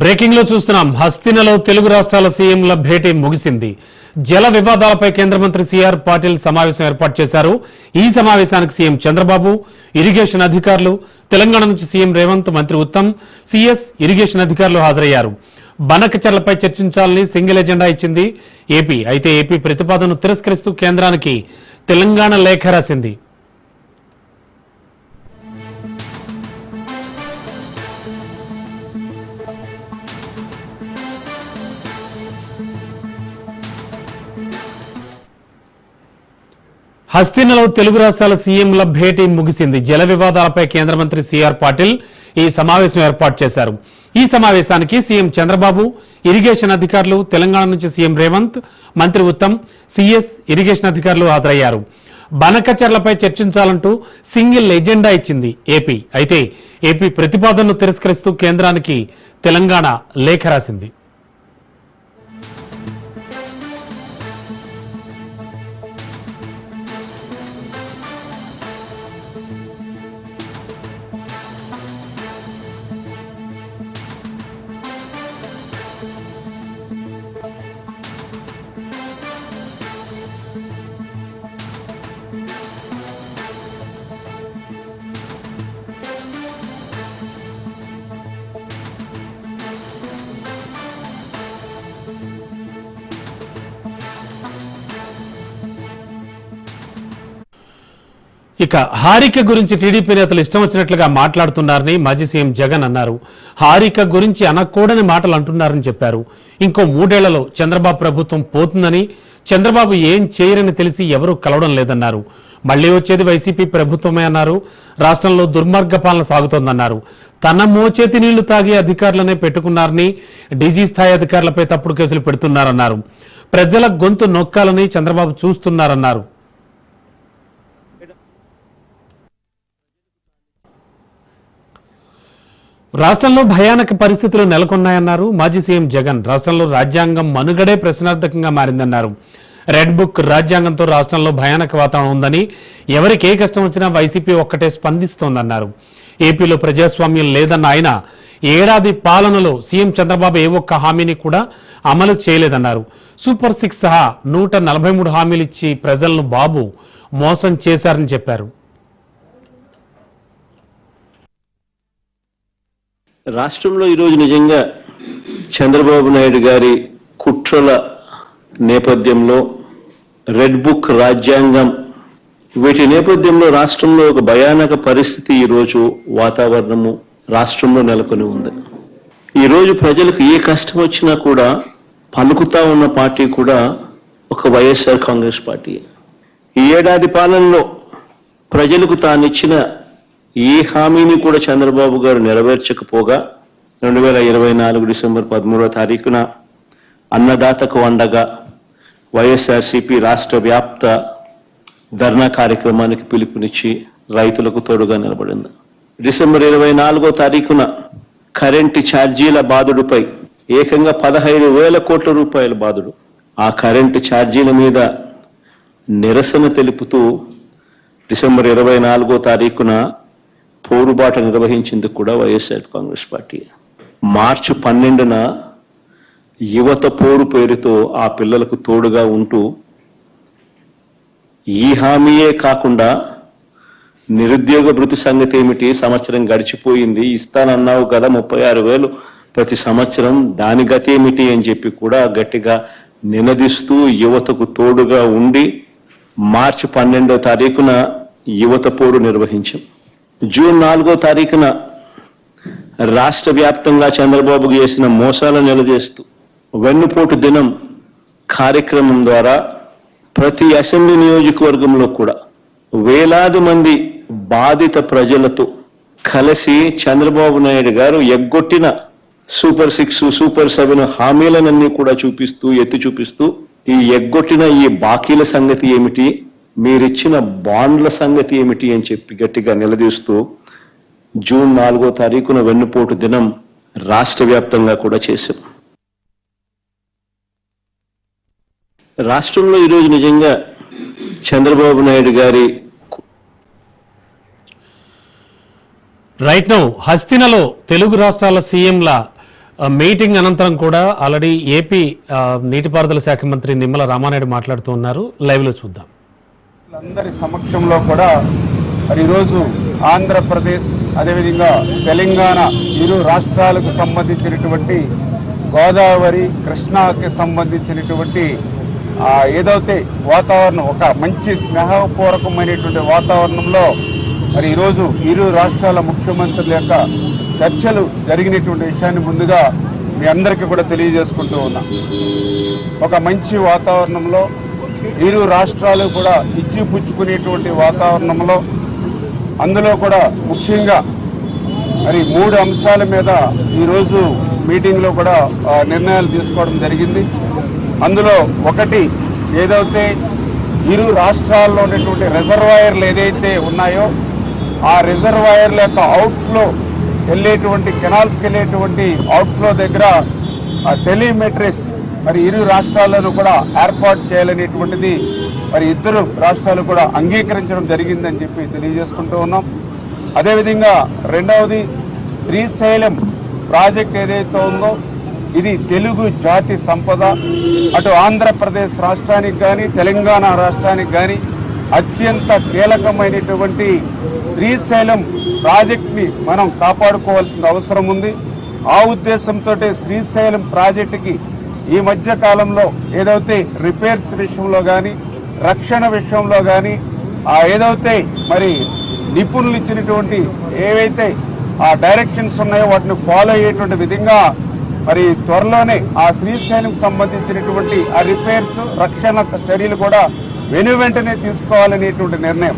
బ్రేకింగ్లో చూస్తున్నాం. హస్తినలో తెలుగు రాష్ట్రాల సీఎంల భేటీ ముగిసింది. జల వివాదాలపై కేంద్ర మంత్రి సిఆర్ పాటిల్ సమావేశం ఏర్పాటు చేశారు. ఈ సమావేశానికి సీఎం చంద్రబాబు ఇరిగేషన్ అధికారులు తెలంగాణ నుంచి సీఎం రేవంత్ మంత్రి ఉత్తమ్ సిఎస్ ఇరిగేషన్ అధికారులు హాజరయ్యారు. బనకచర్లపై చర్చించాలని సింగిల్ ఎజెండా ఇచ్చింది ఏపీ. అయితే ఏపీ ప్రతిపాదనను తిరస్కరిస్తూ కేంద్రానికి తెలంగాణ లేఖ రాసింది. హస్తినలో తెలుగు రాష్ట్రాల సీఎంల భేటీ ముగిసింది. జల వివాదాలపై కేంద్ర మంత్రి సిఆర్ పాటిల్ ఈ సమావేశం ఏర్పాటు చేశారు. ఈ సమావేశానికి సీఎం చంద్రబాబు ఇరిగేషన్ అధికారులు తెలంగాణ నుంచి సీఎం రేవంత్ మంత్రి ఉత్తమ్ సిఎస్ ఇరిగేషన్ అధికారులు హాజరయ్యారు. బనకచర్లపై చర్చించాలంటూ సింగిల్ ఎజెండా ఇచ్చింది ఏపీ. అయితే ఏపీ ప్రతిపాదనను తిరస్కరిస్తూ కేంద్రానికి తెలంగాణ లేఖ రాసింది. ఇక హారిక గురించి టీడీపీ నేతలు ఇష్టం వచ్చినట్లుగా మాట్లాడుతున్నారని మాజీ సీఎం జగన్ అన్నారు. హారిక గురించి అనకూడని మాటలు అంటున్నారని చెప్పారు. ఇంకో మూడేళ్ళలో చంద్రబాబు ప్రభుత్వం పోతుందని చంద్రబాబు ఏం చేయరని తెలిసి ఎవరూ కలవడం లేదన్నారు. మళ్ళీ వచ్చేది వైసీపీ ప్రభుత్వమే అన్నారు. రాష్ట్రంలో దుర్మార్గ పాలన సాగుతోందన్నారు. తన మోచేతి నీళ్ళు తాగే అధికారులనే పెట్టుకున్నారని డీజీ స్థాయి అధికారులపై తప్పుడు కేసులు పెడుతున్నారన్నారు. ప్రజల గొంతు నొక్కాలని చంద్రబాబు చూస్తున్నారన్నారు. రాష్ట్రంలో భయానక పరిస్థితులు నెలకొన్నాయన్నారు మాజీ సీఎం జగన్. రాష్ట్రంలో రాజ్యాంగం మనుగడే ప్రశ్నార్థకంగా మారిందన్నారు. రెడ్ బుక్ రాజ్యాంగంతో రాష్ట్రంలో భయానక వాతావరణం ఉందని ఎవరికి ఏ కష్టం వచ్చినా వైసీపీ ఒక్కటే స్పందిస్తోందన్నారు. ఏపీలో ప్రజాస్వామ్యం లేదన్న ఆయన ఏడాది పాలనలో సీఎం చంద్రబాబు ఏ ఒక్క హామీని కూడా అమలు చేయలేదన్నారు. సూపర్ సిక్స్ సహా నూట నలభై మూడు హామీలు ఇచ్చి ప్రజలను బాబు మోసం చేశారని చెప్పారు. రాష్ట్రంలో ఈరోజు నిజంగా చంద్రబాబు నాయుడు గారి కుట్రల నేపథ్యంలో రెడ్ బుక్ రాజ్యాంగం వీటి నేపథ్యంలో రాష్ట్రంలో ఒక భయానక పరిస్థితి ఈరోజు వాతావరణము రాష్ట్రంలో నెలకొని ఉంది. ఈరోజు ప్రజలకు ఏ కష్టం వచ్చినా కూడా పలుకుతా ఉన్న పార్టీ కూడా ఒక వైఎస్ఆర్ కాంగ్రెస్ పార్టీ. ఈ ఏడాది పాలనలో ప్రజలకు తానిచ్చిన ఏ హామీని కూడా చంద్రబాబు గారు నెరవేర్చకపోగా రెండు వేల ఇరవై నాలుగు డిసెంబర్ పదమూడవ తారీఖున అన్నదాతకు అండగా వైఎస్ఆర్సిపి రాష్ట్ర వ్యాప్త ధర్నా కార్యక్రమానికి పిలుపునిచ్చి రైతులకు తోడుగా నిలబడింది. డిసెంబర్ ఇరవై నాలుగో తారీఖున కరెంటు ఛార్జీల బాధుడుపై ఏకంగా పదహైదు వేల కోట్ల రూపాయల బాధుడు ఆ కరెంటు ఛార్జీల మీద నిరసన తెలుపుతూ డిసెంబర్ ఇరవై నాలుగో తారీఖున పోరుబాట నిర్వహించింది కూడా వైఎస్ఆర్ కాంగ్రెస్ పార్టీ. మార్చి పన్నెండున యువత పోరు పేరుతో ఆ పిల్లలకు తోడుగా ఉంటూ ఈ హామీయే కాకుండా నిరుద్యోగ భృతి సంగతి ఏమిటి? సంవత్సరం గడిచిపోయింది. ఇస్తానన్నావు కదా ముప్పై ఆరు వేలు. ప్రతి సంవత్సరం దాని గతి ఏమిటి అని చెప్పి కూడా గట్టిగా నినదిస్తూ యువతకు తోడుగా ఉండి మార్చి పన్నెండో తారీఖున యువత పోరు నిర్వహించాం. జూన్ నాలుగో తారీఖున రాష్ట్ర వ్యాప్తంగా చంద్రబాబుకు చేసిన మోసాలను నిలదీస్తూ వెన్నుపోటు దినం కార్యక్రమం ద్వారా ప్రతి అసెంబ్లీ నియోజకవర్గంలో కూడా వేలాది మంది బాధిత ప్రజలతో కలిసి చంద్రబాబు నాయుడు గారు ఎగ్గొట్టిన సూపర్ సిక్స్ సూపర్ సెవెన్ హామీలనన్నీ కూడా చూపిస్తూ ఎత్తి చూపిస్తూ ఈ ఎగ్గొట్టిన ఈ బాకీల సంగతి ఏమిటి? మీరిచ్చిన బాండ్ల సంగతి ఏమిటి అని చెప్పి గట్టిగా నిలదీస్తూ జూన్ నాలుగో తారీఖున వెన్నుపోటు దినం రాష్ట్ర వ్యాప్తంగా కూడా చేశాం. రాష్ట్రంలో ఈరోజు నిజంగా చంద్రబాబు నాయుడు గారి రైట్ నౌ హస్తినలో తెలుగు రాష్ట్రాల సీఎంల మీటింగ్ అనంతరం కూడా ఆల్రెడీ ఏపీ నీటిపారుదల శాఖ మంత్రి నిమ్మల రామానాయుడు మాట్లాడుతూ ఉన్నారు. లైవ్లో చూద్దాం. అందరి సమక్షంలో కూడా మరి ఈరోజు ఆంధ్రప్రదేశ్ అదేవిధంగా తెలంగాణ ఇరు రాష్ట్రాలకు సంబంధించినటువంటి గోదావరి కృష్ణాకి సంబంధించినటువంటి ఏదైతే వాతావరణం ఒక మంచి స్నేహపూర్వకమైనటువంటి వాతావరణంలో మరి ఈరోజు ఇరు రాష్ట్రాల ముఖ్యమంత్రుల యొక్క చర్చలు జరిగినటువంటి విషయాన్ని ముందుగా మీ అందరికీ కూడా తెలియజేసుకుంటూ ఉన్నా. ఒక మంచి వాతావరణంలో ఇరు రాష్ట్రాలు కూడా ఇచ్చిపుచ్చుకునేటువంటి వాతావరణంలో అందులో కూడా ముఖ్యంగా మరి మూడు అంశాల మీద ఈరోజు మీటింగ్లో కూడా నిర్ణయాలు తీసుకోవడం జరిగింది. అందులో ఒకటి ఏదైతే ఇరు రాష్ట్రాల్లో ఉన్నటువంటి రిజర్వాయర్లు ఏదైతే ఉన్నాయో ఆ రిజర్వాయర్ల యొక్క అవుట్ఫ్లో వెళ్ళేటువంటి కెనాల్స్కి వెళ్ళేటువంటి అవుట్ఫ్లో దగ్గర టెలిమెట్రిస్ మరి ఇరు రాష్ట్రాలను కూడా ఏర్పాటు చేయాలనేటువంటిది మరి ఇద్దరు రాష్ట్రాలు కూడా అంగీకరించడం జరిగిందని చెప్పి తెలియజేసుకుంటూ ఉన్నాం. అదేవిధంగా రెండవది శ్రీశైలం ప్రాజెక్ట్ ఏదైతే ఉందో ఇది తెలుగు జాతి సంపద. అటు ఆంధ్రప్రదేశ్ రాష్ట్రానికి కానీ తెలంగాణ రాష్ట్రానికి కానీ అత్యంత కీలకమైనటువంటి శ్రీశైలం ప్రాజెక్ట్ని మనం కాపాడుకోవాల్సిన అవసరం ఉంది. ఆ ఉద్దేశంతో శ్రీశైలం ప్రాజెక్టుకి ఈ మధ్య కాలంలో ఏదైతే రిపేర్స్ విషయంలో కానీ రక్షణ విషయంలో కానీ ఆ ఏదైతే మరి నిపుణులు ఇచ్చినటువంటి ఏవైతే ఆ డైరెక్షన్స్ ఉన్నాయో వాటిని ఫాలో అయ్యేటువంటి విధంగా మరి త్వరలోనే ఆ శ్రీశైలంకి సంబంధించినటువంటి ఆ రిపేర్స్ రక్షణ చర్యలు కూడా వెను వెంటనే తీసుకోవాలనేటువంటి నిర్ణయం.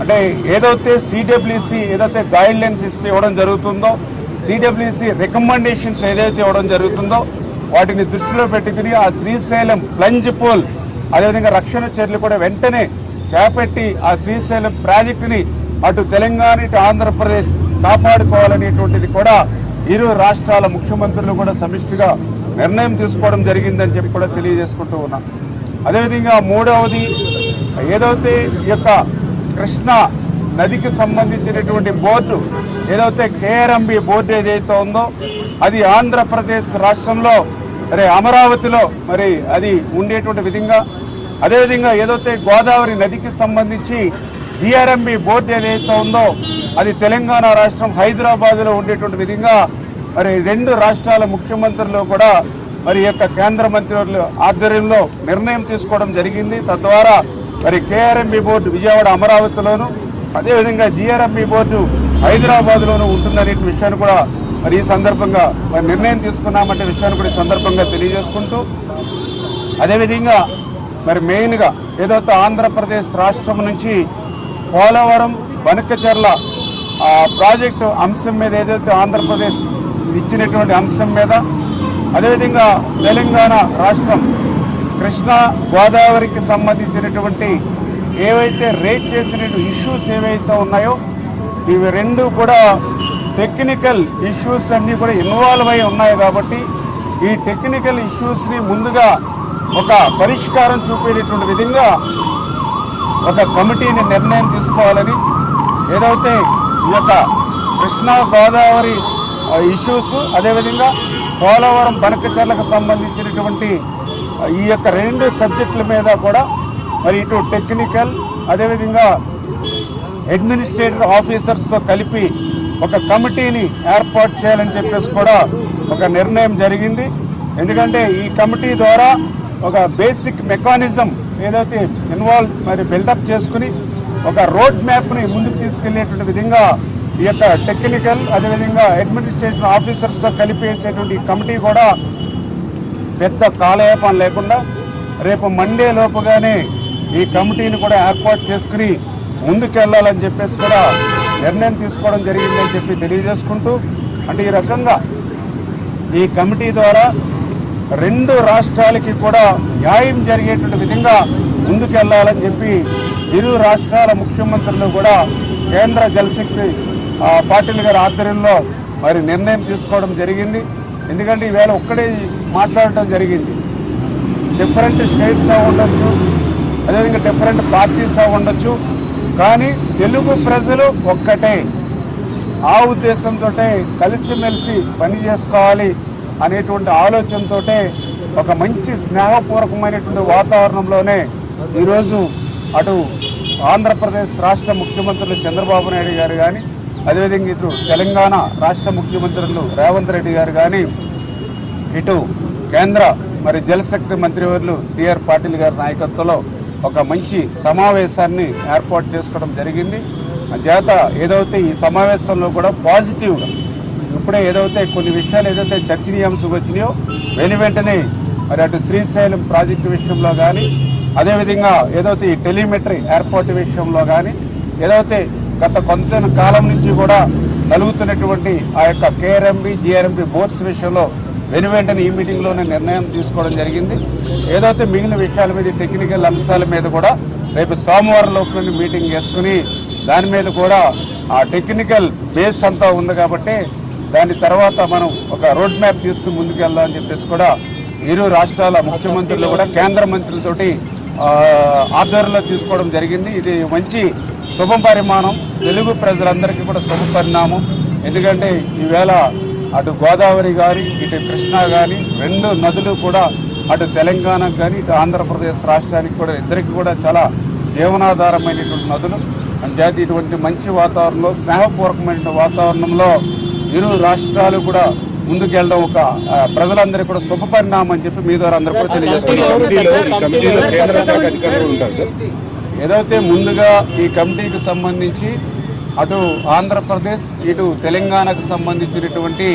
అంటే ఏదైతే సిడబ్ల్యూసి ఏదైతే గైడ్ లైన్స్ ఇస్తే ఇవ్వడం జరుగుతుందో సిడబ్ల్యూసి రికమెండేషన్స్ ఏదైతే ఇవ్వడం జరుగుతుందో వాటిని దృష్టిలో పెట్టుకుని ఆ శ్రీశైలం ప్లంజ్ పోల్ అదేవిధంగా రక్షణ చర్యలు కూడా వెంటనే చేపట్టి ఆ శ్రీశైలం ప్రాజెక్టుని అటు తెలంగాణ ఇటు ఆంధ్రప్రదేశ్ కాపాడుకోవాలనేటువంటిది కూడా ఇరు రాష్ట్రాల ముఖ్యమంత్రులు కూడా సమిష్టిగా నిర్ణయం తీసుకోవడం జరిగిందని చెప్పి కూడా తెలియజేసుకుంటూ ఉన్నా. అదేవిధంగా మూడవది ఏదైతే ఈ యొక్క కృష్ణ నదికి సంబంధించినటువంటి బోర్డు ఏదైతే కేఆర్ఎంబి బోర్డు ఏదైతే ఉందో అది ఆంధ్రప్రదేశ్ రాష్ట్రంలో మరి అమరావతిలో మరి అది ఉండేటువంటి విధంగా అదేవిధంగా ఏదైతే గోదావరి నదికి సంబంధించి జిఆర్ఎంబి బోర్డు ఏదైతే ఉందో అది తెలంగాణ రాష్ట్రం హైదరాబాద్లో ఉండేటువంటి విధంగా మరి రెండు రాష్ట్రాల ముఖ్యమంత్రులు కూడా మరి యొక్క కేంద్ర మంత్రివర్యుల ఆధ్వర్యంలో నిర్ణయం తీసుకోవడం జరిగింది. తద్వారా మరి కేఆర్ఎంబి బోర్డు విజయవాడ అమరావతిలోను అదేవిధంగా జీఆర్ఎంపీ బోర్డు హైదరాబాద్లోనూ ఉంటుందనే విషయాన్ని కూడా మరి ఈ సందర్భంగా మరి నిర్ణయం తీసుకున్నామంటే విషయాన్ని కూడా ఈ సందర్భంగా తెలియజేసుకుంటూ అదేవిధంగా మరి మెయిన్గా ఏదైతే ఆంధ్రప్రదేశ్ రాష్ట్రం నుంచి పోలవరం బనకచర్ల ప్రాజెక్టు అంశం మీద ఏదైతే ఆంధ్రప్రదేశ్ ఇచ్చినటువంటి అంశం మీద అదేవిధంగా తెలంగాణ రాష్ట్రం కృష్ణా గోదావరికి సంబంధించినటువంటి ఏవైతే రేజ్ చేసిన ఇష్యూస్ ఏవైతే ఉన్నాయో ఇవి రెండు కూడా టెక్నికల్ ఇష్యూస్ అన్నీ కూడా ఇన్వాల్వ్ అయి ఉన్నాయి కాబట్టి ఈ టెక్నికల్ ఇష్యూస్ని ముందుగా ఒక పరిష్కారం చూపేటటువంటి విధంగా ఒక కమిటీని నిర్ణయం తీసుకోవాలని ఏదైతే ఈ యొక్క కృష్ణా గోదావరి ఇష్యూస్ అదేవిధంగా పోలవరం బనకచర్లకు సంబంధించినటువంటి ఈ యొక్క రెండు సబ్జెక్టుల మీద కూడా మరి ఇటు టెక్నికల్ అదేవిధంగా అడ్మినిస్ట్రేటివ్ ఆఫీసర్స్తో కలిపి ఒక కమిటీని ఏర్పాటు చేయాలని చెప్పేసి కూడా ఒక నిర్ణయం జరిగింది. ఎందుకంటే ఈ కమిటీ ద్వారా ఒక బేసిక్ మెకానిజం ఏదైతే ఇన్వాల్వ్ మరి బిల్డప్ చేసుకుని ఒక రోడ్ మ్యాప్ని ముందుకు తీసుకెళ్ళేటువంటి విధంగా ఈ యొక్క టెక్నికల్ అదేవిధంగా అడ్మినిస్ట్రేటివ్ ఆఫీసర్స్తో కలిపేసేటువంటి కమిటీ కూడా పెద్ద కాలయాపం లేకుండా రేపు మండే లోపుగానే ఈ కమిటీని కూడా ఏర్పాటు చేసుకుని ముందుకెళ్ళాలని చెప్పేసి కూడా నిర్ణయం తీసుకోవడం జరిగిందని చెప్పి తెలియజేసుకుంటూ అంటే ఈ రకంగా ఈ కమిటీ ద్వారా రెండు రాష్ట్రాలకి కూడా న్యాయం జరిగేటువంటి విధంగా ముందుకెళ్ళాలని చెప్పి ఇరు రాష్ట్రాల ముఖ్యమంత్రులు కూడా కేంద్ర జలశక్తి పాటిల్ గారి ఆధ్వర్యంలో మరి నిర్ణయం తీసుకోవడం జరిగింది. ఎందుకంటే ఈవేళ ఒక్కడే మాట్లాడటం జరిగింది. డిఫరెంట్ స్టేట్స్ ఉండొచ్చు అదేవిధంగా డిఫరెంట్ పార్టీస్ ఉండొచ్చు. కానీ తెలుగు ప్రజలు ఒక్కటే. ఆ ఉద్దేశంతో కలిసిమెలిసి పని చేసుకోవాలి అనేటువంటి ఆలోచనతోటే ఒక మంచి స్నేహపూర్వకమైనటువంటి వాతావరణంలోనే ఈరోజు అటు ఆంధ్రప్రదేశ్ రాష్ట్ర ముఖ్యమంత్రులు చంద్రబాబు నాయుడు గారు కానీ అదేవిధంగా ఇటు తెలంగాణ రాష్ట్ర ముఖ్యమంత్రులు రేవంత్ రెడ్డి గారు కానీ ఇటు కేంద్ర మరి జలశక్తి మంత్రివర్యులు సిఆర్ పాటిల్ గారి నాయకత్వంలో ఒక మంచి సమావేశాన్ని ఏర్పాటు చేసుకోవడం జరిగింది. చేత ఏదైతే ఈ సమావేశంలో కూడా పాజిటివ్గా ఇప్పుడే ఏదైతే కొన్ని విషయాలు ఏదైతే చర్చనీయాంశం వచ్చినాయో వెను వెంటనే మరి అటు శ్రీశైలం ప్రాజెక్టు విషయంలో కానీ అదేవిధంగా ఏదైతే ఈ టెలిమెట్రీ ఎయిర్పోర్ట్ విషయంలో కానీ ఏదైతే గత కొంత కాలం నుంచి కూడా కలుగుతున్నటువంటి ఆ యొక్క కేఆర్ఎంబి జిఆర్ఎంబి బోర్డ్స్ విషయంలో వెను వెంటనే ఈ మీటింగ్లోనే నిర్ణయం తీసుకోవడం జరిగింది. ఏదైతే మిగిలిన విషయాల మీద టెక్నికల్ అంశాల మీద కూడా రేపు సోమవారం లోపల మీటింగ్ చేసుకుని దాని మీద కూడా ఆ టెక్నికల్ బేస్ అంతా ఉంది కాబట్టి దాని తర్వాత మనం ఒక రోడ్ మ్యాప్ తీసుకుని ముందుకెళ్దామని చెప్పేసి కూడా ఇరు రాష్ట్రాల ముఖ్యమంత్రులు కూడా కేంద్ర మంత్రులతోటి ఆధ్వర్యంలో తీసుకోవడం జరిగింది. ఇది మంచి శుభ పరిమాణం. తెలుగు ప్రజలందరికీ కూడా శుభ పరిణామం ఎందుకంటే ఈవేళ అటు గోదావరి కానీ ఇటు కృష్ణా కానీ రెండు నదులు కూడా అటు తెలంగాణకు కానీ ఇటు ఆంధ్రప్రదేశ్ రాష్ట్రానికి కూడా ఇద్దరికి కూడా చాలా జీవనాధారమైనటువంటి నదులు. అంచేత ఇటువంటి మంచి వాతావరణంలో స్నేహపూర్వకమైన వాతావరణంలో ఇరు రాష్ట్రాలు కూడా ముందుకెళ్ళడం ఒక ప్రజలందరికీ కూడా శుభ పరిణామం అని చెప్పి మీ ద్వారా అందరూ కూడా తెలియజేస్తున్నారు ఏదైతే ముందుగా ఈ కమిటీకి సంబంధించి అటు ఆంధ్రప్రదేశ్ ఇటు తెలంగాణకు సంబంధించినటువంటి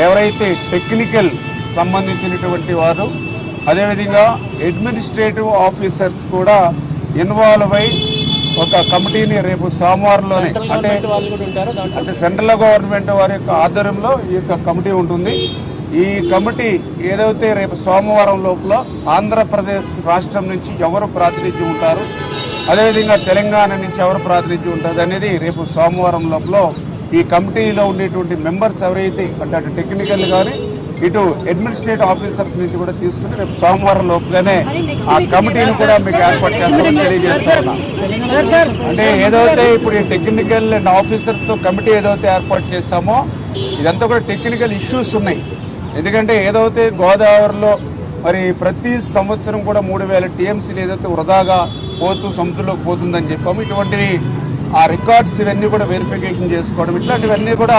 ఎవరైతే టెక్నికల్ సంబంధించినటువంటి వారు అదేవిధంగా అడ్మినిస్ట్రేటివ్ ఆఫీసర్స్ కూడా ఇన్వాల్వ్ అయి ఒక కమిటీని రేపు సోమవారంలోనే అంటే అంటే సెంట్రల్ గవర్నమెంట్ వారి యొక్క ఆధ్వర్యంలో ఈ యొక్క కమిటీ ఉంటుంది. ఈ కమిటీ ఏదైతే రేపు సోమవారం లోపల ఆంధ్రప్రదేశ్ రాష్ట్రం నుంచి ఎవరు ప్రాతినిధ్యం ఉంటారు అదేవిధంగా తెలంగాణ నుంచి ఎవరు ప్రాతినిధ్యం ఉంటుంది అనేది రేపు సోమవారం లోపల ఈ కమిటీలో ఉండేటువంటి మెంబర్స్ ఎవరైతే అంటే అటు టెక్నికల్ కానీ ఇటు అడ్మినిస్ట్రేటివ్ ఆఫీసర్స్ నుంచి కూడా తీసుకుని రేపు సోమవారం లోపుగానే ఆ కమిటీని కూడా మీకు ఏర్పాటు చేస్తామని తెలియజేస్తున్నా అంటే ఏదైతే ఇప్పుడు ఈ టెక్నికల్ అండ్ ఆఫీసర్స్తో కమిటీ ఏదైతే ఏర్పాటు చేశామో ఇదంతా కూడా టెక్నికల్ ఇష్యూస్ ఉన్నాయి. ఎందుకంటే ఏదైతే గోదావరిలో మరి ప్రతి సంవత్సరం కూడా మూడు వేల టీఎంసీలు ఏదైతే వృధాగా పోతూ సముద్రంలోకి పోతుందని చెప్పాము. ఇటువంటివి ఆ రికార్డ్స్ ఇవన్నీ కూడా వెరిఫికేషన్ చేసుకోవడం ఇట్లాంటివన్నీ కూడా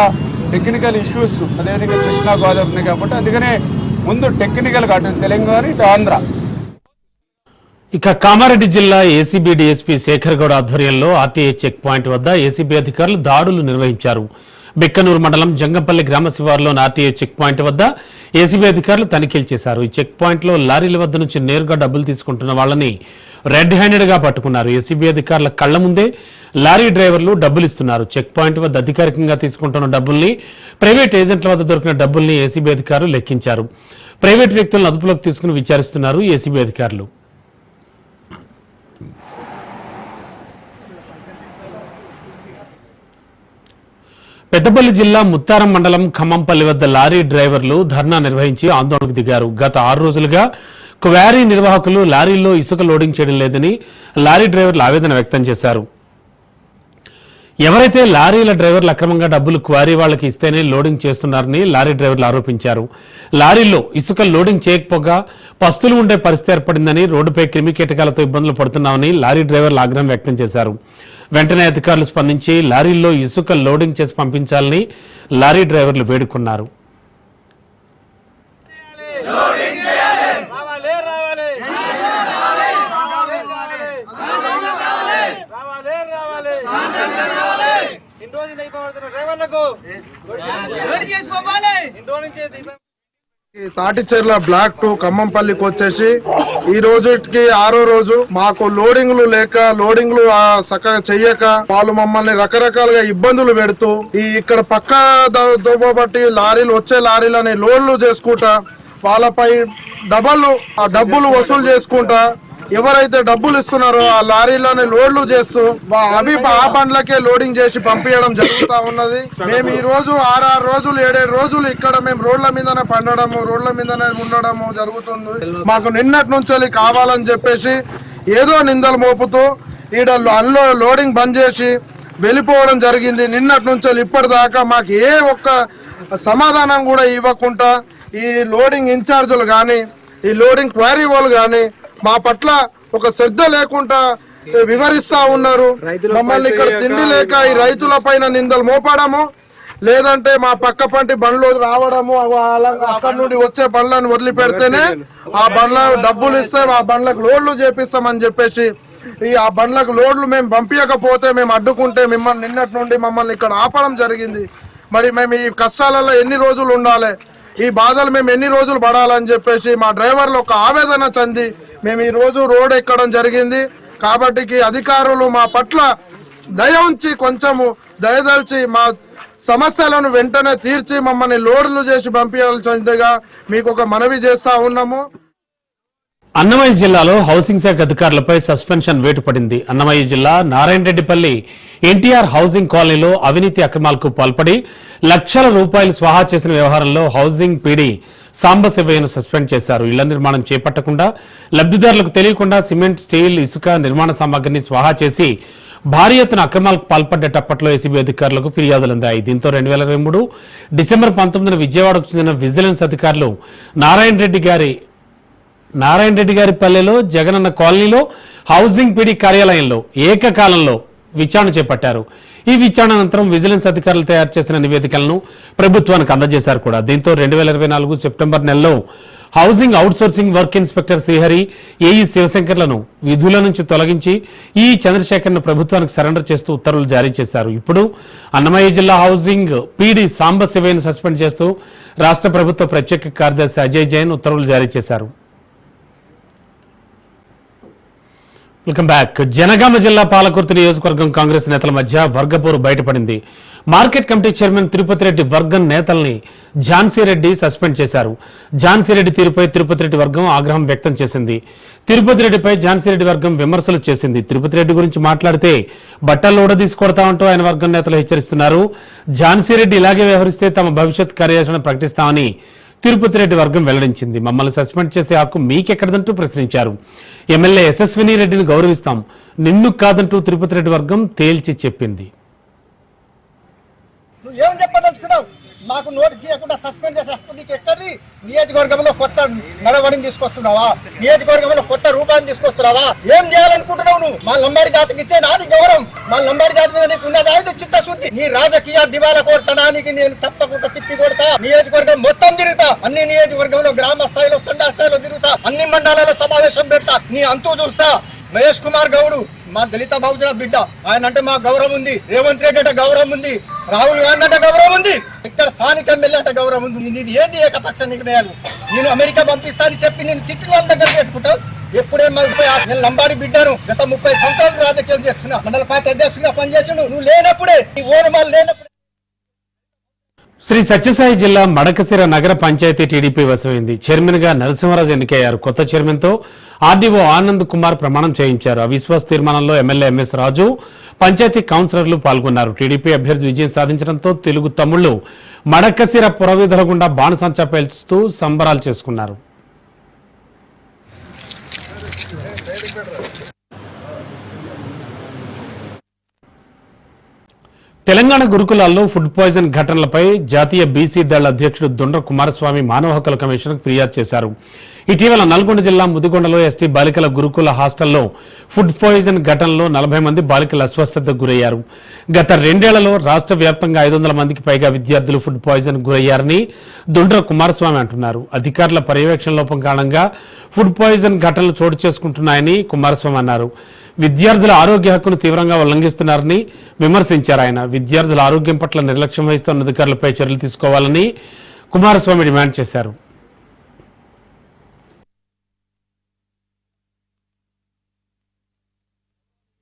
టెక్నికల్ ఇష్యూస్ అదేవిధంగా కృష్ణా గోదావరి ఉన్నాయి కాబట్టి అందుకనే ముందు టెక్నికల్ అటు తెలంగాణ ఇటు ఆంధ్ర. ఇక కామారెడ్డి జిల్లా ఏసీబీ డీఎస్పీ శేఖర్ గౌడ్ ఆధ్వర్యంలో ఆర్టీఏ చెక్ పాయింట్ వద్ద ఏసీబీ అధికారులు దాడులు నిర్వహించారు. బిక్కనూరు మండలం జంగంపల్లి గ్రామ శివారులోని ఆర్టీఏ చెక్ పాయింట్ వద్ద ఏసీబీ అధికారులు తనిఖీలు చేశారు. ఈ చెక్ పాయింట్లో లారీల వద్ద నుంచి నేరుగా డబ్బులు తీసుకుంటున్న వాళ్ళని రెడ్ హ్యాండెడ్గా పట్టుకున్నారు. ఏసీబీ అధికారుల కళ్ళ ముందే లారీ డ్రైవర్లు డబ్బులు ఇస్తున్నారు. చెక్ పాయింట్ వద్ద అధికారికంగా తీసుకుంటున్న డబ్బుల్ని ప్రైవేట్ ఏజెంట్ల వద్ద దొరికిన డబ్బుల్ని ఏసీబీ అధికారులు లెక్కించారు. ప్రైవేట్ వ్యక్తులను అదుపులోకి తీసుకుని విచారిస్తున్నారు ఏసీబీ అధికారులు. పెద్దపల్లి జిల్లా ముత్తారం మండలం ఖమ్మంపల్లి వద్ద లారీ డ్రైవర్లు ధర్నా నిర్వహించి ఆందోళనకు దిగారు. గత ఆరు రోజులుగా క్వారీ నిర్వాహకులు లారీల్లో ఇసుక లోడింగ్ చేయడం లేదని లారీ డ్రైవర్లు ఆవేదన వ్యక్తం చేశారు. ఎవరైతే లారీల డ్రైవర్లు అక్రమంగా డబ్బులు క్వారీ వాళ్ళకి ఇస్తేనే లోడింగ్ చేస్తున్నారని లారీ డ్రైవర్లు ఆరోపించారు. లారీల్లో ఇసుక లోడింగ్ చేయకపోగా పస్తులు ఉండే పరిస్థితి ఏర్పడిందని రోడ్డుపై క్రిమి కీటకాలతో ఇబ్బందులు పడుతున్నామని లారీ డ్రైవర్లు ఆగ్రహం వ్యక్తం చేశారు. వెంటనే అధికారులు స్పందించి లారీల్లో ఇసుక లోడింగ్ చేసి పంపించాలని లారీ డ్రైవర్లు వేడుకున్నారు. తాటిచెర్ల బ్లాక్ టు ఖమ్మంపల్లికి వచ్చేసి ఈ రోజుకి ఆరో రోజు మాకు లోడింగ్లు లేక లోడింగ్లు చక్కగా చెయ్యక వాళ్ళు మమ్మల్ని రకరకాలుగా ఇబ్బందులు పెడుతూ ఈ ఇక్కడ పక్క ద- లారీలు వచ్చే లారీలని లోడ్లు చేసుకుంటా వాళ్ళపై డబల్ ఆ డబ్బులు వసూలు చేసుకుంటా ఎవరైతే డబ్బులు ఇస్తున్నారో ఆ లారీలోనే లోడ్లు చేస్తూ అవి ఆ బండ్లకే లోడింగ్ చేసి పంపించడం జరుగుతూ ఉన్నది. మేము ఈ రోజు ఆరారు రోజులు ఏడేడు రోజులు ఇక్కడ మేము రోడ్ల మీదనే పండడము రోడ్ల మీదనే ఉండడము జరుగుతుంది. మాకు నిన్నటి నుంచి కావాలని చెప్పేసి ఏదో నిందలు మోపుతూ ఈడ అన్లో లోడింగ్ బంద్ చేసి వెళ్ళిపోవడం జరిగింది. నిన్నటి నుంచి ఇప్పటిదాకా మాకు ఏ ఒక్క సమాధానం కూడా ఇవ్వకుండా ఈ లోడింగ్ ఇన్ఛార్జీలు కానీ ఈ లోడింగ్ క్వారీ వాళ్ళు కానీ మా పట్ల ఒక శ్రద్ధ లేకుండా వివరిస్తా ఉన్నారు. మమ్మల్ని ఇక్కడ తిండి లేక ఈ రైతుల పైన నిందలు మోపడము లేదంటే మా పక్క పంటి బండ్లు రావడము అక్కడ నుండి వచ్చే బండ్లను వదిలిపెడితేనే ఆ బండ్ల డబ్బులు ఇస్తాం ఆ బండ్లకు లోడ్లు చేపిస్తామని చెప్పేసి ఈ ఆ బండ్లకు లోడ్లు మేము పంపించకపోతే మేము అడ్డుకుంటే మిమ్మల్ని నిన్నటి నుండి మమ్మల్ని ఇక్కడ ఆపడం జరిగింది. మరి మేము ఈ కష్టాలలో ఎన్ని రోజులు ఉండాలి? ఈ బాధలు మేము ఎన్ని రోజులు పడాలని చెప్పేసి మా డ్రైవర్లు ఒక ఆవేదన చెంది మేము ఈ రోజు రోడ్ ఎక్కడం జరిగింది. కాబట్టి అధికారులు మా పట్ల దయ ఉంచి కొంచెము దయదల్చి మా సమస్యలను వెంటనే తీర్చి మమ్మల్ని లోడ్లు చేసి పంపించాల్సిందిగా మీకు ఒక మనవి చేస్తా ఉన్నాము. అన్నమయ్య జిల్లాలో హౌసింగ్ శాఖ అధికారులపై సస్పెన్షన్ వేటు పడింది అన్నమయ్య జిల్లా నారాయణరెడ్డిపల్లి ఎన్టీఆర్ హౌసింగ్ కాలనీలో అవినీతి అక్రమాలకు పాల్పడి లక్షల రూపాయలు స్వాహా చేసిన వ్యవహారంలో హౌసింగ్ పీడీ సాంబశివయ్యను సస్పెండ్ చేశారు. ఇళ్ళ నిర్మాణం చేపట్టకుండా లబ్ధిదారులకు తెలియకుండా సిమెంట్ స్టీల్ ఇసుక నిర్మాణ సామాగ్రిని స్వాహా చేసి భారీ ఎత్తున అక్రమాలకు పాల్పడ్డేటప్పట్లో ఏసీబీ అధికారులకు ఫిర్యాదులు అందాయి. దీంతో రెండు వేల ఇరవై మూడు డిసెంబర్ పంతొమ్మిదిన విజయవాడకు చెందిన విజిలెన్స్ అధికారులు నారాయణ రెడ్డి గారి నారాయణ రెడ్డి గారి పల్లెలో జగనన్న కాలనీలో హౌసింగ్ పీడీ కార్యాలయంలో ఏకకాలంలో విచారణ చేపట్టారు. ఈ విచారణ అనంతరం విజిలెన్స్ అధికారులు తయారు చేసిన నివేదికలను ప్రభుత్వానికి అందజేశారు కూడా. దీంతో రెండు వేల ఇరవై నాలుగు సెప్టెంబర్ నెలలో housing outsourcing work inspector Srihari AE శివశంకర్లను విధుల నుంచి తొలగించి ఈ చంద్రశేఖర్ను ప్రభుత్వానికి సరెండర్ చేస్తూ ఉత్తర్వులు జారీ చేశారు. ఇప్పుడు అన్నమయ్య జిల్లా హౌసింగ్ పీడీ సాంబశివయ్యను సస్పెండ్ చేస్తూ రాష్ట్ర ప్రభుత్వ ప్రత్యేక కార్యదర్శి అజయ్ జైన్ ఉత్తర్వులు జారీ చేశారు. వెల్కమ్ బ్యాక్ జనగామ జిల్లా పాలకుర్తి నియోజకవర్గం కాంగ్రెస్ నేతల మధ్య వర్గపోరు బయటపడింది. Market committee chairman Tirupati Reddy వర్గం నేతల్ని ఝాన్సీ రెడ్డి సస్పెండ్ చేశారు. ఝాన్సీ రెడ్డి తీరుపై తిరుపతి రెడ్డి వర్గం ఆగ్రహం వ్యక్తం చేసింది. తిరుపతి రెడ్డిపై ఝాన్సీ రెడ్డి వర్గం విమర్శలు చేసింది. తిరుపతి రెడ్డి గురించి మాట్లాడితే బట్టలు ఊడదీసుకొడతామంటూ ఆయన వర్గం నేతలు హెచ్చరిస్తున్నారు. ఝాన్సీ రెడ్డి ఇలాగే వ్యవహరిస్తే తమ భవిష్యత్ కార్యాచరణ ప్రకటిస్తామని తిరుపతి రెడ్డి వర్గం వెల్లడించింది. మమ్మల్ని సస్పెండ్ చేసే హక్కు మీకెక్కడదంటూ ప్రశ్నించారు. ఎమ్మెల్యే యశస్విని రెడ్డిని గౌరవిస్తాం. నిన్ను కాదంటూ తిరుపతి రెడ్డి వర్గం తేల్చి చెప్పింది. నువ్వు ఏం చెప్పదలుచుకున్నావు? మాకు నోటీస్ ఇవ్వకుండా సస్పెండ్ చేసే హక్కు నీకు ఎక్కడిది? నియోజకవర్గంలో కొత్త నడవడిని తీసుకొస్తున్నావా? నియోజకవర్గంలో కొత్త రూపాన్ని తీసుకొస్తున్నావా? ఏం చేయాలనుకుంటున్నావు నువ్వు? మా లంబాడి జాతికి ఇచ్చే నాది గౌరవం. మా లంబాడి జాతి మీద నీకు ఉన్నది అయితే చిత్తశుద్ధి. నీ రాజకీయ దివాలా కోరుతనానికి నేను తప్పకుండా తిప్పి కొడతా. నియోజకవర్గం మొత్తం తిరుగుతా. అన్ని నియోజకవర్గంలో గ్రామ స్థాయిలో తండా స్థాయిలో తిరుగుతా. అన్ని మండలాల సమావేశం పెడతా. నీ అంతు చూస్తా. మహేష్ కుమార్ గౌడు మా దళిత బహుజన బిడ్డ. ఆయన అంటే మా గౌరవం ఉంది. రేవంత్ రెడ్డి అంటే గౌరవం ఉంది. రాహుల్ గాంధీ అంటే గౌరవం ఉంది. ఇక్కడ స్థానిక ఎమ్మెల్యే అంటే గౌరవం ఉంది. నీది ఏంది ఏకపక్ష నిర్ణయాలు? నేను అమెరికా పంపిస్తా అని చెప్పి నేను తిట్టిన వాళ్ళ దగ్గర పెట్టుకుంటావు? ఎప్పుడే ముప్పై ఆ- నేను లంబాడి బిడ్డను గత ముప్పై సంవత్సరాలు రాజకీయం చేస్తున్నా. మండల పార్టీ అధ్యక్షుడిగా పనిచేసాడు. నువ్వు లేనప్పుడే నీ ఓనమాలు లేనప్పుడే. శ్రీ సత్యసాయి జిల్లా మడకసిర నగర పంచాయతీ టీడీపీ వశమైంది. చైర్మన్గా నరసింహరాజు ఎన్నికయ్యారు. కొత్త చైర్మన్తో ఆర్డీఓ ఆనంద్ కుమార్ ప్రమాణం చేయించారు. అవిశ్వాస తీర్మానంలో ఎమ్మెల్యే ఎంఎస్ రాజు పంచాయతీ కౌన్సిలర్లు పాల్గొన్నారు. టీడీపీ అభ్యర్థి విజయం సాధించడంతో తెలుగు తమ్ముళ్ళు మడకసిర పురవిధుల గుండా బాణసంచా పేల్చుతూ సంబరాలు చేసుకున్నారు. తెలంగాణ గురుకులాల్లో ఫుడ్ పాయిజన్ ఘటనలపై జాతీయ బీసీ దళ అధ్యక్షుడు దొండ్ర కుమారస్వామి మానవ హక్కుల కమిషన్కు ఫిర్యాదు చేశారు. ఇటీవల నల్గొండ జిల్లా ముదిగొండలో ఎస్టీ బాలికల గురుకుల హాస్టల్లో ఫుడ్ పాయిజన్ ఘటనలో నలభై మంది బాలికలు అస్వస్థతకు గురయ్యారు. గత రెండేళ్ళలో రాష్ట్ర వ్యాప్తంగా ఐదు వందల మందికి పైగా విద్యార్థులు ఫుడ్ పాయిజన్ గురయ్యారని దొండ్ర కుమారస్వామి అంటున్నారు. అధికారుల పర్యవేక్షణ లోపం కారణంగా ఫుడ్ పాయిజన్ ఘటనలు చోటు చేసుకుంటున్నాయని కుమారస్వామి అన్నారు. విద్యార్థుల ఆరోగ్య హక్కును తీవ్రంగా ఉల్లంఘిస్తున్నారని విమర్శించారు ఆయన. విద్యార్థుల ఆరోగ్యం పట్ల నిర్లక్ష్యం వహిస్తున్న అధికారులపై చర్యలు తీసుకోవాలని కుమారస్వామి డిమాండ్ చేశారు.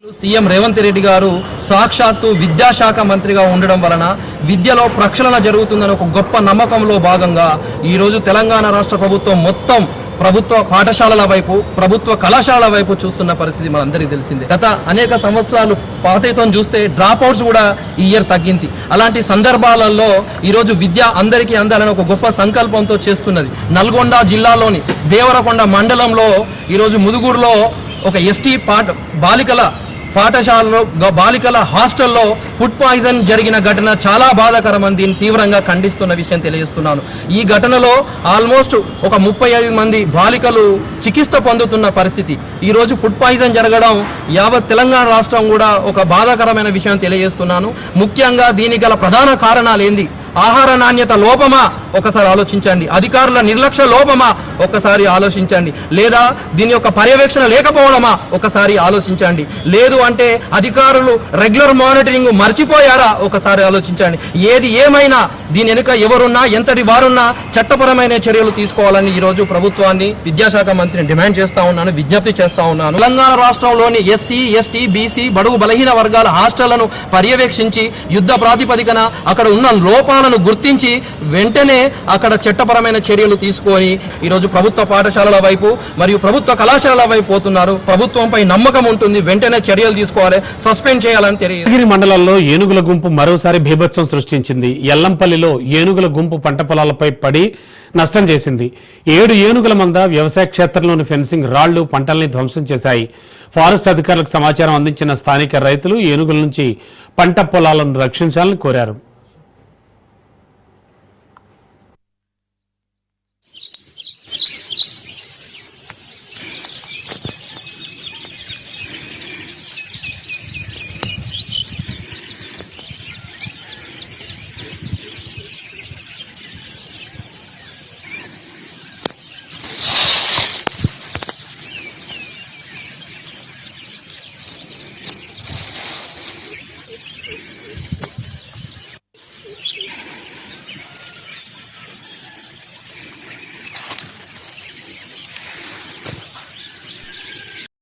సీఎం రేవంత్ రెడ్డి గారు సాక్షాత్తు విద్యాశాఖ మంత్రిగా ఉండడం వలన విద్యలో ప్రక్షాళన జరుగుతుందని ఒక గొప్ప నమ్మకంలో భాగంగా ఈరోజు తెలంగాణ రాష్ట్ర ప్రభుత్వం మొత్తం ప్రభుత్వ పాఠశాలల వైపు ప్రభుత్వ కళాశాలల వైపు చూస్తున్న పరిస్థితి మనందరికీ తెలిసిందే. గత అనేక సంవత్సరాలు పాతయుతం చూస్తే డ్రాప్ అవుట్స్ కూడా ఈ ఇయర్ తగ్గింది. అలాంటి సందర్భాలలో ఈరోజు విద్య అందరికీ అందాలని ఒక గొప్ప సంకల్పంతో చేస్తున్నది. నల్గొండ జిల్లాలోని దేవరకొండ మండలంలో ఈరోజు ముదుగూరులో ఒక ఎస్టీ పాఠ బాలికల పాఠశాలలో బాలికల హాస్టల్లో ఫుడ్ పాయిజన్ జరిగిన ఘటన చాలా బాధాకరమని దీన్ని తీవ్రంగా ఖండిస్తున్న విషయం తెలియజేస్తున్నాను. ఈ ఘటనలో ఆల్మోస్ట్ ఒక ముప్పై ఐదు మంది బాలికలు చికిత్స పొందుతున్న పరిస్థితి. ఈరోజు ఫుడ్ పాయిజన్ జరగడం యావత్ తెలంగాణ రాష్ట్రం కూడా ఒక బాధాకరమైన విషయం తెలియజేస్తున్నాను. ముఖ్యంగా దీనికి గల ప్రధాన కారణాలు ఏంది? ఆహార నాణ్యత లోపమా? ఒకసారి ఆలోచించండి. అధికారుల నిర్లక్ష్య లోపమా? ఒకసారి ఆలోచించండి. లేదా దీని యొక్క పర్యవేక్షణ లేకపోవడమా? ఒకసారి ఆలోచించండి. లేదు అంటే అధికారులు రెగ్యులర్ మానిటరింగ్ మర్చిపోయారా? ఒకసారి ఆలోచించండి. ఏది ఏమైనా దీని వెనుక ఎవరున్నా ఎంతటి వారున్నా చట్టపరమైన చర్యలు తీసుకోవాలని ఈ రోజు ప్రభుత్వాన్ని విద్యాశాఖ మంత్రిని డిమాండ్ చేస్తా ఉన్నాను విజ్ఞప్తి చేస్తా ఉన్నాను. తెలంగాణ రాష్ట్రంలోని ఎస్సీ ఎస్టీ బీసీ బడుగు బలహీన వర్గాల హాస్టళ్ళను పర్యవేక్షించి యుద్ధ ప్రాతిపదికన అక్కడ ఉన్న లోపాలను గుర్తించి వెంటనే అక్కడ చట్టపరమైన చర్యలు తీసుకొని ఈరోజు ప్రభుత్వ పాఠశాలల వైపు మరియు ప్రభుత్వ కళాశాలల వైపు పోతున్నారు. ప్రభుత్వంపై నమ్మకం ఉంటుంది. వెంటనే చర్యలు తీసుకోవాలి. సస్పెండ్ చేయాలని తెలియదు. మండలంలో ఏనుగుల గుంపు మరోసారి భీభత్సం సృష్టించింది. ఎల్లంపల్లిలో ఏనుగుల గుంపు పంట పొలాలపై పడి నష్టం చేసింది. ఏడు ఏనుగుల మంద వ్యవసాయ క్షేత్రంలోని ఫెన్సింగ్ రాళ్ళు పంటల్ని ధ్వంసం చేశాయి. ఫారెస్ట్ అధికారులకు సమాచారం అందించిన స్థానిక రైతులు ఏనుగుల నుంచి పంట పొలాలను రక్షించాలని కోరారు.